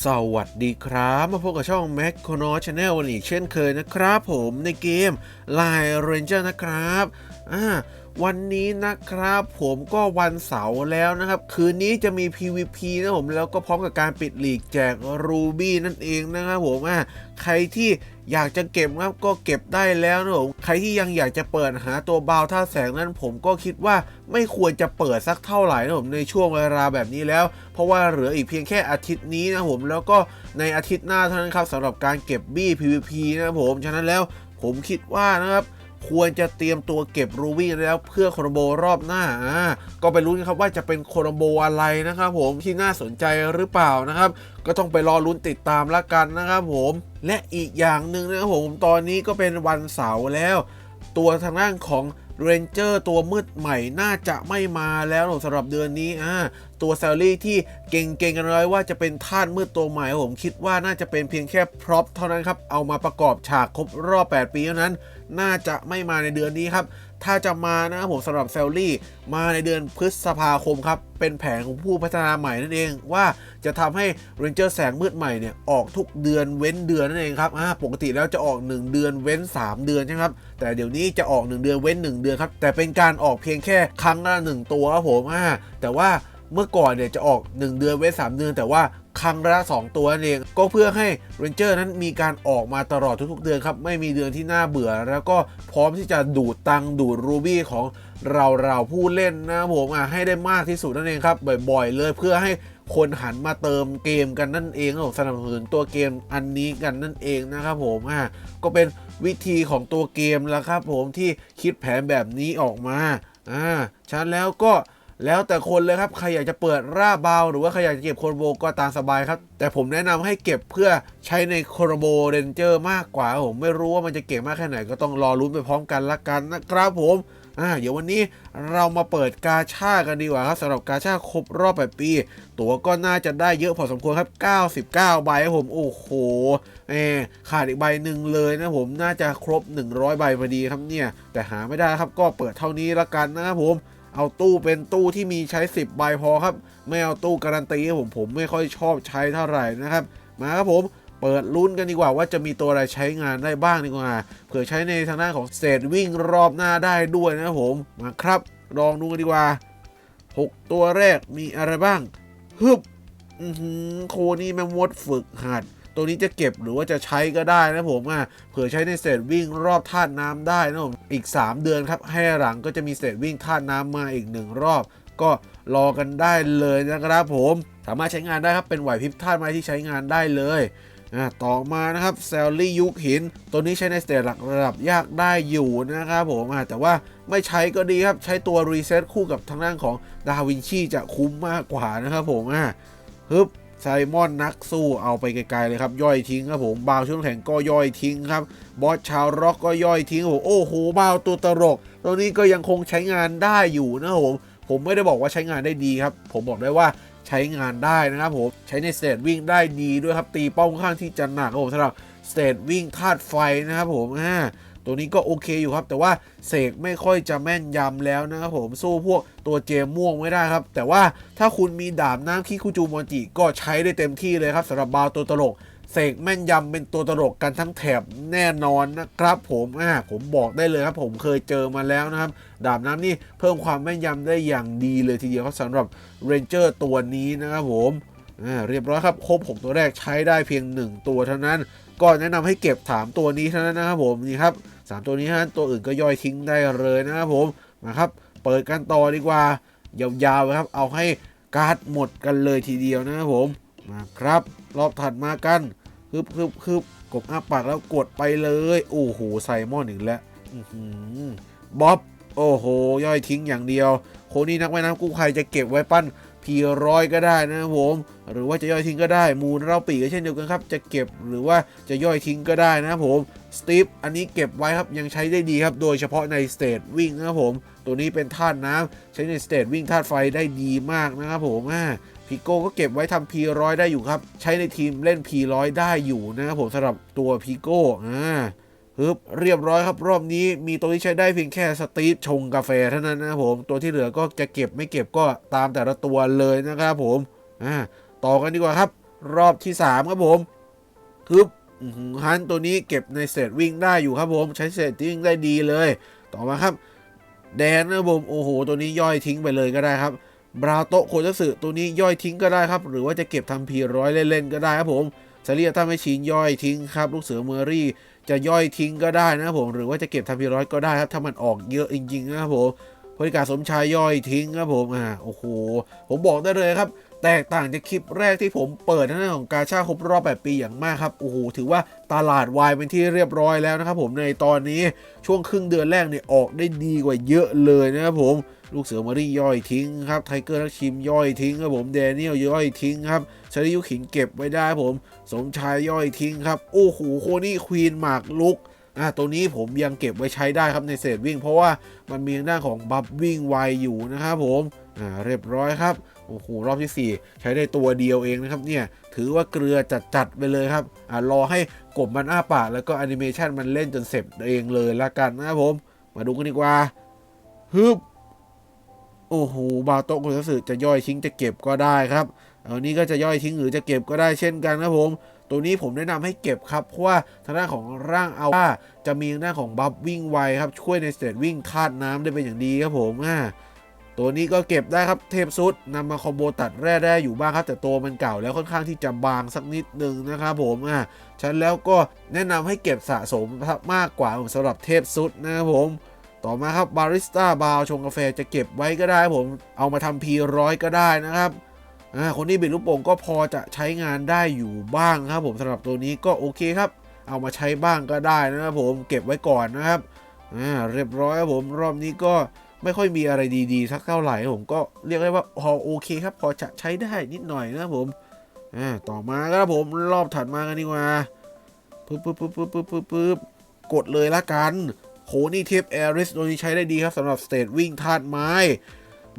สวัสดีครับ มาพบกับช่อง Mac โ o n o Channel กันอีกเช่นเคยนะครับผมในเกม Line Ranger นะครับอ่าวันนี้นะครับผมก็วันเสาร์แล้วนะครับ คืนนี้จะมี PVP นะผมแล้วก็พร้อมกับการปิดหลีกแจก Ruby นั่นเองนะครับผมอ่าใครที่อยากจะเก็บครับก็เก็บได้แล้วนะผมใครที่ยังอยากจะเปิดหาตัวบาวท่าแสงนั้นผมก็คิดว่าไม่ควรจะเปิดสักเท่าไหร่นะผมในช่วงเวลาแบบนี้แล้ว เพราะว่าเหลืออีกเพียงแค่อาทิตย์นี้นะผมแล้วก็ในอาทิตย์หน้าเท่านั้นครับสำหรับการเก็บบี้ PVP นะผมฉะนั้นแล้วผมคิดว่านะครับ ควรจะเตรียมตัวเก็บรูบี้แล้วเพื่อโคโรโบรอบหน้าอ่าก็ไปลุ้นครับว่าจะเป็นโคโรโบอะไรนะครับผมที่น่าสนใจหรือเปล่านะครับ ก็ต้องไปรอลุ้นติดตามละกันนะครับผมและอีกอย่างหนึ่งนะครับผมตอนนี้ก็เป็นวันเสาร์แล้ว ตัวทางด้านของเรนเจอร์ตัวมืดใหม่น่าจะไม่มาแล้วสำหรับเดือนนี้อ่า ตัวแซลลี่ที่เก่งๆกันไว้ว่าจะเป็นท่านมืดตัวใหม่ผมคิดว่าน่าจะเป็นเพียงแค่พร็อพเท่านั้นครับ เอามาประกอบฉากครบรอบ 8 ปีเท่านั้น น่าจะไม่มาในเดือนนี้ครับ ถ้าจะมานะครับผมสำหรับแซลลี่ มาในเดือนพฤษภาคมครับ เป็นแผนของผู้พัฒนาใหม่นั่นเองว่าจะทำให้เรนเจอร์แสงมืดใหม่เนี่ยออกทุกเดือนเว้นเดือนนั่นเองครับปกติแล้วจะออก 1 เดือนเว้น 3 เดือนใช่ไหมครับแต่เดี๋ยวนี้จะออก 1 เดือนเว้น 1 เดือนครับแต่เป็นการออกเพียงแค่ครั้งละ1ตัวครับผมอ่าแต่ว่า เมื่อก่อนเนี่ยจะออก 1 เดือนเว้น3เดือน แต่ว่าครั้งละ2ตัวนั่นเองก็เพื่อให้เรนเจอร์นั้นมีการออกมาตลอดทุกๆเดือนครับ ไม่มีเดือนที่น่าเบื่อ แล้วก็พร้อมที่จะดูดตังดูดรูบี้ของเราเราผู้เล่นนะครับผมอะให้ได้มากที่สุดนั่นเองครับ บ่อยๆ เลยเพื่อให้คนหันมาเติมเกมกันนั่นเองสนับสนุนตัวเกมอันนี้กันนั่นเองนะครับผมอะก็เป็นวิธีของตัวเกมแล้วครับผมที่คิดแผนแบบนี้ออกมาอ่าฉะนั้นแล้วก็ แล้วแต่คนเลยครับ ใครอยากจะเปิดร่าเบาหรือว่าใครอยากจะเก็บโครโบก็ตามสบายครับ แต่ผมแนะนำให้เก็บเพื่อใช้ในโครโบเรนเจอร์มากกว่าผมไม่รู้ว่ามันจะเก่งมากแค่ไหนก็ต้องรอรุ้นไปพร้อมกันละกันนะครับผมอ่าเดี๋ยววันนี้เรามาเปิดกาชากันดีกว่าครับสำหรับกาชาครบรอบ8ปี ตั๋วก็น่าจะได้เยอะพอสมควรครับ 99 ใบครับผมโอ้โหเอขาดอีกใบหนึ่งเลยนะผมน่าจะครบ 100 ใบพอดีครับเนี่ย แต่หาไม่ได้ครับก็เปิดเท่านี้ละกันนะครับผม เอาตู้เป็นตู้ที่มีใช้ 10 ใบพอครับ ไม่เอาตู้การันตีครับผมผมไม่ค่อยชอบใช้เท่าไหร่นะครับ มาครับผมเปิดลุ้นกันดีกว่าว่าจะมีตัวอะไรใช้งานได้บ้างดีกว่าเผื่อใช้ในทางด้านของเศษวิ่งรอบหน้าได้ด้วยนะครับผมมาครับ ลองดูกันดีกว่า 6 ตัวแรกมีอะไรบ้างฮึบโคนี่แม่มดฝึกหัด ตัวนี้จะเก็บหรือว่าจะใช้ก็ได้นะผมอะเผื่อใช้ในเศษวิ่งรอบธาตุน้ำได้นะผมอีก 3 เดือนครับ ให้หลังก็จะมีเศษวิ่งธาตุน้ำมาอีก 1 รอบ ก็รอกันได้เลยนะครับผมสามารถใช้งานได้ครับเป็นไหวพริบธาตุไม้ที่ใช้งานได้เลยอะต่อมานะครับแซลลี่ยุคหิน ตัวนี้ใช้ในสเตจหลักระดับยากได้อยู่นะครับผมอะแต่ว่าไม่ใช้ก็ดีครับ ใช้ตัวรีเซ็ตคู่กับทางด้านของดาวินชีจะคุ้มมากกว่านะครับผมอะฮึบ ไซมอนนักสู้เอาไปไกลๆเลยครับ ย่อยทิ้งครับผมบาวช่วงแข่งก็ย่อยทิ้งครับบอสชาวร็อกก็ย่อยทิ้งครับผมโอ้โหบาวตัวตลกตัวนี้ก็ยังคงใช้งานได้อยู่นะครับผมผมไม่ได้บอกว่าใช้งานได้ดีครับ ผมบอกได้ว่าใช้งานได้นะครับผมใช้ในสเตทวิ่งได้ดีด้วยครับตีเป้าค่อนข้างที่จะหนักครับผมสำหรับสเตทวิ่งธาตุไฟนะครับผมอ่า ตัวนี้ก็โอเคอยู่ครับ แต่ว่าเสกไม่ค่อยจะแม่นยำแล้วนะครับผมสู้พวกตัวเจมม่วงไม่ได้ครับ แต่ว่าถ้าคุณมีดาบน้ำคิคุจูมอนจิก็ใช้ได้เต็มที่เลยครับสำหรับบาวตัวตลกเสกแม่นยำเป็นตัวตลกกันทั้งแถบแน่นอนนะครับ ผมอ่าผมบอกได้เลยครับ ผมเคยเจอมาแล้วนะครับ ดาบน้ำนี่เพิ่มความแม่นยำได้อย่างดีเลยทีเดียวครับสำหรับเรนเจอร์ตัวนี้นะครับผม อ่าเรียบร้อยครับครบ6ตัวแรกใช้ได้เพียง 1 ตัวเท่านั้น ก็แนะนำให้เก็บถามตัวนี้เท่านั้นนะครับผมนี่ครับสามตัวนี้ฮะตัวอื่นก็ย่อยทิ้งได้เลยนะครับผมมาครับเปิดกันต่อดีกว่ายาวๆครับ เอาให้การ์ดหมดกันเลยทีเดียวนะครับผมมาครับ รอบถัดมากันฮึบฮึบฮึบกดอ้าปากแล้วกดไปเลยโอ้โหไซมอนอีกแล้วบ๊อบโอ้โห ย่อยทิ้งอย่างเดียวโคนี่นักว่ายน้ำกู้ภัยจะเก็บไว้ปั้น พีร้อยก็ได้นะครับผมหรือว่าจะย่อยทิ้งก็ได้ มูลเราปีก็เช่นเดียวกันครับ จะเก็บหรือว่าจะย่อยทิ้งก็ได้นะครับผมสตีฟอันนี้เก็บไว้ครับยังใช้ได้ดีครับ โดยเฉพาะในสเตทวิ่งนะครับผม ตัวนี้เป็นธาตุน้ำใช้ในสเตทวิ่งธาตุไฟได้ดีมากนะครับผมอ่าพิโก้ก็เก็บไว้ทำ P100 ได้อยู่ครับ ใช้ในทีมเล่น P100 ได้อยู่นะครับผมสำหรับตัวพิโก้อ่า ฮึบเรียบร้อยครับรอบนี้มีตัวที่ใช้ได้เพียงแค่สตีฟชงกาแฟเท่านั้นนะครับผม ตัวที่เหลือก็จะเก็บไม่เก็บก็ตามแต่ละตัวเลยนะครับผมอ่าต่อกันดีกว่าครับ รอบที่สามครับผมคือฮันตัวนี้เก็บในเศษวิ่งได้อยู่ครับผม ใช้เศษวิ่งได้ดีเลย ต่อมาครับ แดนนะครับผมโอ้โห ตัวนี้ย่อยทิ้งไปเลยก็ได้ครับบราโตโคจัสึตัวนี้ย่อยทิ้งก็ได้ครับ หรือว่าจะเก็บทำพีร้อยเล่นๆก็ได้ครับผมซาเรียถ้าไม่ชินย่อยทิ้งครับ ลูกเสือเมอรี่ จะย่อยทิ้งก็ได้นะผมหรือว่าจะเก็บทำพีร้อยก็ได้ครับถ้ามันออกเยอะจริงๆนะครับผมบริการสมชายย่อยทิ้งครับผมอ่าโอ้โหผมบอกได้เลยครับ แตกต่างจากคลิปแรกที่ผมเปิดในเรื่องของการชาครบรอบ 8 ปีอย่างมากครับโอ้โหถือว่าตลาดวายเป็นที่เรียบร้อยแล้วนะครับผมในตอนนี้ช่วงครึ่งเดือนแรกเนี่ยออกได้ดีกว่าเยอะเลยนะครับผม ลูกเสือมารีย่อยทิ้งครับไทเกอร์นักชิมย่อยทิ้งครับผมแดเนียลย่อยทิ้งครับชาริยุขินเก็บไว้ได้ครับผม สมชายย่อยทิ้งครับ โอ้โหโคนี่ควีนหมากลุกอะตัวนี้ผมยังเก็บไว้ใช้ได้ครับในเศษวิ่ง เพราะว่ามันมีหน้านของบัฟวิ่งไวอยู่นะครับผมอ่าเรียบร้อยครับโอ้โหรอบที่ 4 ใช้ได้ตัวเดียวเองนะครับเนี่ยถือว่าเกลือจัดๆไปเลยครับอ่ารอให้กบมันอ้าปากแล้วก็แอนิเมชันมันเล่นจนเสร็จเองเลยละกันนะครับผม มาดูกันดีกว่าฮึบ โอ้โหบาโตะคุณสึจะย่อยทิ้งจะเก็บก็ได้ครับเอานี้ก็จะย่อยทิ้งหรือจะเก็บก็ได้เช่นกันครับผม ตัวนี้ผมแนะนำให้เก็บครับ เพราะว่าทางด้านของร่างเอาว่าจะมีทางด้านของบัฟวิ่งไวครับ ช่วยในสเตตวิ่งธาตุน้ำได้เป็นอย่างดีครับผมอ่าตัวนี้ก็เก็บได้ครับเทพซุดนำมาคอมโบตัดแร่ได้อยู่บ้างครับ แต่ตัวมันเก่าแล้วค่อนข้างที่จะบางสักนิดนึงนะครับผมอ่าฉันแล้วก็แนะนำให้เก็บสะสมมากกว่าสำหรับเทพซุดนะครับผม ต่อมาครับบาริสต้าบาวชงกาแฟจะเก็บไว้ก็ได้ผมเอามาทำพีร้อยก็ได้นะครับคนที่บิดลูกโป่งก็พอจะใช้งานได้อยู่บ้างครับ ผมสำหรับตัวนี้ก็โอเคครับ เอามาใช้บ้างก็ได้นะครับผมเก็บไว้ก่อนนะครับเรียบร้อยครับผมรอบนี้ก็ไม่ค่อยมีอะไรดีๆสักเท่าไหร่ผมก็เรียกได้ว่าพอโอเคครับ พอจะใช้ได้นิดหน่อยนะครับผมต่อมาครับผมรอบถัดมากันดีกว่าปึ๊บปึ๊บปึ๊บปึ๊บปึ๊บปึ๊บปึ๊บกดเลยละกัน หนี่เทปแอริสตัวนี้ใช้ได้ดีครับสำหรับสเตทวิ่งธาตุไม้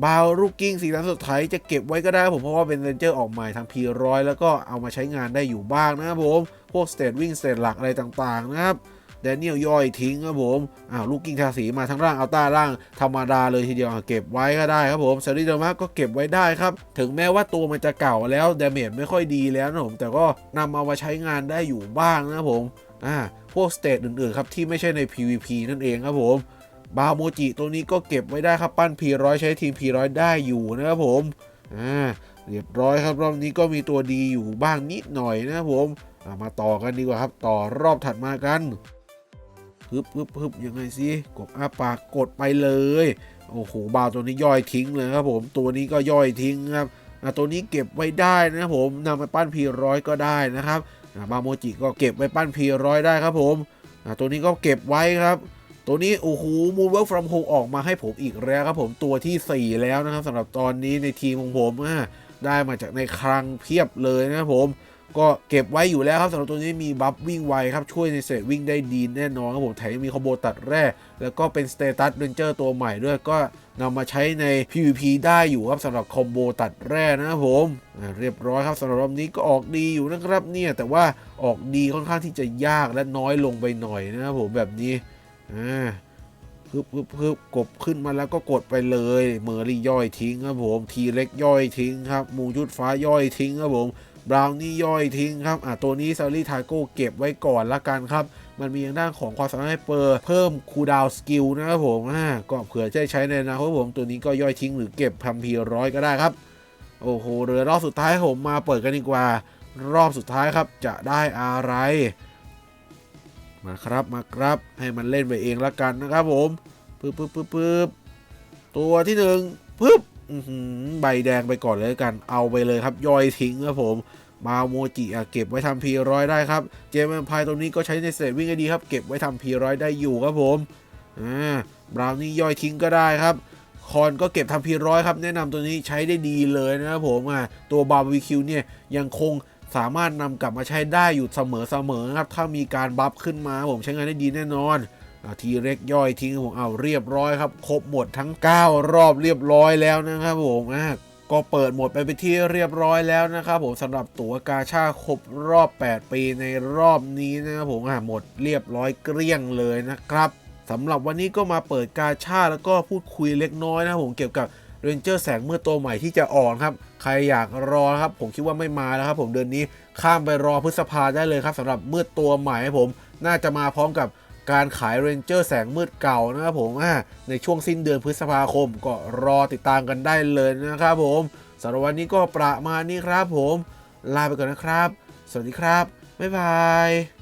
บาวลูกกิ้งสีน้ำสุดท้ายจะเก็บไว้ก็ได้ผมเพราะว่าเป็นเรนเจอร์ออกใหม่ทางพีร้อยแล้วก็เอามาใช้งานได้อยู่บ้างนะครับผม พวกสเตทวิ่งสเตทหลักอะไรต่างๆนะครับแดเนียลย่อยทิ้งครับผมอ้าวลูกกิ้งทาสีมาทั้งร่างอัลต้าร่างธรรมดาเลยทีเดียวเก็บไว้ก็ได้ครับผมซาริโดมาก็เก็บไว้ได้ครับ ถึงแม้ว่าตัวมันจะเก่าแล้วดาเมจไม่ค่อยดีแล้วนะผมแต่ก็นำเอามาใช้งานได้อยู่บ้างนะครับผมอ่า พวกสเตทอื่นๆครับที่ไม่ใช่ใน PVP นั่นเองครับผมบาโมจิตัวนี้ก็เก็บไว้ได้ครับปั้น P100 ใช้ทีม P100 ได้อยู่นะครับผมอ่าเรียบร้อยครับรอบนี้ก็มีตัวดีอยู่บ้างนิดหน่อยนะครับผมามาต่อกันดีกว่าครับต่อรอบถัดมากันฮึบฮึบฮึบยังไงสิกบอ้าปากกดไปเลยโอ้โหบาวตัวนี้ย่อยทิ้งเลยครับผมตัวนี้ก็ย่อยทิ้งครับตัวนี้เก็บไว้ได้นะครับผมนำไปปั้น P100 ก็ได้นะครับ มาบาโมจิก็เก็บไว้ปั้นพีร้อยได้ครับผมตัวนี้ก็เก็บไว้ครับ ตัวนี้โอ้โหมูนเวิร์กฟรอมโฮออกมาให้ผมอีกแล้วครับผมตัวที่ 4 แล้วนะครับสำหรับตอนนี้ในทีมของผมได้มาจากในคลังเพียบเลยนะครับผม ก็เก็บไว้อยู่แล้วครับสำหรับตัวนี้มีบัฟวิ่งไวครับช่วยในเซตวิ่งได้ดีแน่นอนครับผมแถมมีคอมโบตัดแร่แล้วก็เป็นสเตตัสเรนเจอร์ตัวใหม่ด้วยก็นำมาใช้ใน PVP ได้อยู่ครับสำหรับคอมโบตัดแร่นะครับผมเรียบร้อยครับสำหรับรอบนี้ก็ออกดีอยู่นะครับเนี่ยแต่ว่าออกดีค่อนข้างที่จะยากและน้อยลงไปหน่อยนะครับผมแบบนี้อ่าพึบพึบพึบกบขึ้นมาแล้วก็กดไปเลยเมอรี่ย่อยทิ้งครับผมทีเล็กย่อยทิ้งครับมูยุดฟ้าย่อยทิ้งครับผม บราวนี่ย่อยทิ้งครับอะตัวนี้ซารีทาโก้เก็บไว้ก่อนละกันครับ มันมีทางด้านของความสามารถเปิดเพิ่มคูดาวสกิลนะครับผมอ่าก็เผื่อจะได้ใช้ในอนาคตผมตัวนี้ก็ย่อยทิ้งหรือเก็บทำพีร้อยก็ได้ครับ โอ้โหเรือรอบสุดท้ายผมมาเปิดกันดีกว่า รอบสุดท้ายครับจะได้อะไร มาครับมาครับให้มันเล่นไปเองละกันนะครับผมปึ๊บปึ๊บปึ๊บปึ๊บตัวที่หนึ่งปึ๊บ ใบแดงไปก่อนเลยกัน เอาไปเลยครับย่อยทิ้งครับผมมาโมจิอะเก็บไว้ทำพีร้อยได้ครับ เจมส์พายตรงนี้ก็ใช้ในเซตวิ่งได้ดีครับ เก็บไว้ทำพีร้อยได้อยู่ครับผมอ่าบราวนี่ย่อยทิ้งก็ได้ครับ คอนก็เก็บทำพีร้อยครับ แนะนำตัวนี้ใช้ได้ดีเลยนะครับผมอะตัวบาร์บีคิวเนี่ยยังคงสามารถนำกลับมาใช้ได้อยู่เสมอๆครับ ถ้ามีการบัฟขึ้นมาผมใช้งานได้ดีแน่นอน ทีเร็กย่อยทิ้งผมเอาเรียบร้อยครับ ครบหมดทั้ง 9 รอบเรียบร้อยแล้วนะครับผมอะก็เปิดหมดไปเป็นที่เรียบร้อยแล้วนะครับผมสำหรับตั๋วกาชาครบรอบ 8 ปีในรอบนี้นะครับผมอะหมดเรียบร้อยเกลี้ยงเลยนะครับสำหรับวันนี้ก็มาเปิดกาชาแล้วก็พูดคุยเล็กน้อยนะครับผมเกี่ยวกับเรนเจอร์แสงมืดตัวใหม่ที่จะออกครับ ใครอยากรอครับ ผมคิดว่าไม่มาแล้วครับ ผมเดือนนี้ข้ามไปรอพฤษภาได้เลยครับสำหรับมืดตัวใหม่ผม น่าจะมาพร้อมกับ การขายเรนเจอร์แสงมืดเก่านะครับผมในช่วงสิ้นเดือนพฤษภาคมก็รอติดตามกันได้เลยนะครับผมสำหรับวันนี้ก็ประมาณนี้ครับผม ลาไปก่อนนะครับ สวัสดีครับ บ๊ายบาย